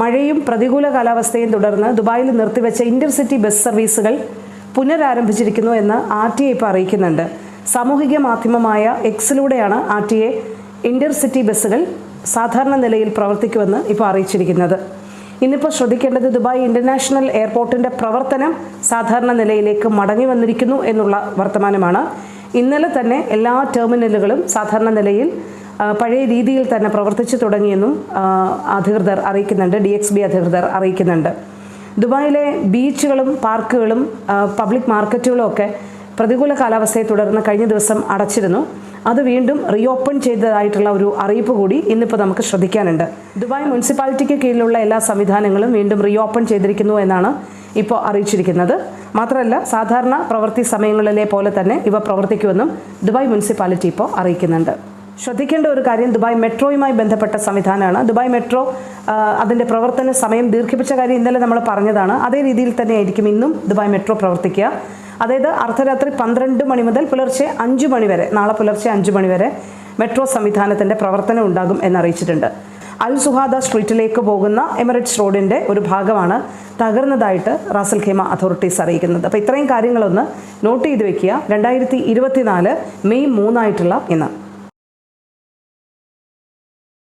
മഴയും പ്രതികൂല കാലാവസ്ഥയും തുടർന്ന് ദുബായിൽ നിർത്തിവെച്ച ഇന്റർസിറ്റി ബസ് സർവീസുകൾ പുനരാരംഭിച്ചിരിക്കുന്നു എന്ന് ആർ ടി ഐ ഇപ്പോൾ അറിയിക്കുന്നുണ്ട്. സാമൂഹിക മാധ്യമമായ എക്സിലൂടെയാണ് ആർ ടി എ ഇന്റർസിറ്റി ബസ്സുകൾ സാധാരണ നിലയിൽ പ്രവർത്തിക്കുമെന്ന് ഇപ്പോൾ അറിയിച്ചിരിക്കുന്നത്. ഇന്നിപ്പോൾ ശ്രദ്ധിക്കേണ്ടത് ദുബായ് ഇന്റർനാഷണൽ എയർപോർട്ടിന്റെ പ്രവർത്തനം സാധാരണ നിലയിലേക്ക് മടങ്ങി വന്നിരിക്കുന്നു എന്നുള്ള വർത്തമാനമാണ്. ഇന്നലെ തന്നെ എല്ലാ ടെർമിനലുകളും സാധാരണ നിലയിൽ പഴയ രീതിയിൽ തന്നെ പ്രവർത്തിച്ചു തുടങ്ങിയെന്നും അധികൃതർ അറിയിക്കുന്നുണ്ട് ഡി എക്സ് ബി അധികൃതർ അറിയിക്കുന്നുണ്ട്. ദുബായിലെ ബീച്ചുകളും പാർക്കുകളും പബ്ലിക് മാർക്കറ്റുകളും ഒക്കെ പ്രതികൂല കാലാവസ്ഥയെ തുടർന്ന് കഴിഞ്ഞ ദിവസം അടച്ചിരുന്നു. അത് വീണ്ടും റീഓപ്പൺ ചെയ്തതായിട്ടുള്ള ഒരു അറിയിപ്പ് കൂടി ഇന്നിപ്പോൾ നമുക്ക് ശ്രദ്ധിക്കാനുണ്ട്. ദുബായ് മുനിസിപ്പാലിറ്റിക്ക് കീഴിലുള്ള എല്ലാ സംവിധാനങ്ങളും വീണ്ടും റീഓപ്പൺ ചെയ്തിരിക്കുന്നു എന്നാണ് ഇപ്പോൾ അറിയിച്ചിരിക്കുന്നത്. മാത്രമല്ല സാധാരണ പ്രവൃത്തി സമയങ്ങളിലെ പോലെ തന്നെ ഇവ പ്രവർത്തിക്കുമെന്നും ദുബായ് മുനിസിപ്പാലിറ്റി ഇപ്പോൾ അറിയിക്കുന്നുണ്ട്. ശ്രദ്ധിക്കേണ്ട ഒരു കാര്യം ദുബായ് മെട്രോയുമായി ബന്ധപ്പെട്ട സംവിധാനമാണ്. ദുബായ് മെട്രോ അതിന്റെ പ്രവർത്തന സമയം ദീർഘിപ്പിച്ച കാര്യം ഇന്നലെ നമ്മൾ പറഞ്ഞതാണ്. അതേ രീതിയിൽ തന്നെയായിരിക്കും ഇന്നും ദുബായ് മെട്രോ പ്രവർത്തിക്കുക. അതായത് അർദ്ധരാത്രി പന്ത്രണ്ട് മണി മുതൽ പുലർച്ചെ അഞ്ച് മണി വരെ നാളെ പുലർച്ചെ അഞ്ച് മണി വരെ മെട്രോ സംവിധാനത്തിന്റെ പ്രവർത്തനം ഉണ്ടാകും എന്നറിയിച്ചിട്ടുണ്ട്. അൽ സുഹാദ സ്ട്രീറ്റിലേക്ക് പോകുന്ന എമിറേറ്റ്സ് റോഡിന്റെ ഒരു ഭാഗമാണ് തകർന്നതായിട്ട് റാസൽ ഖേമ അതോറിറ്റീസ് അറിയിക്കുന്നത്. അപ്പോൾ ഇത്രയും കാര്യങ്ങളൊന്ന് നോട്ട് ചെയ്ത് വെക്കുക. രണ്ടായിരത്തി മെയ് മൂന്നായിട്ടുള്ള ഇന്ന്.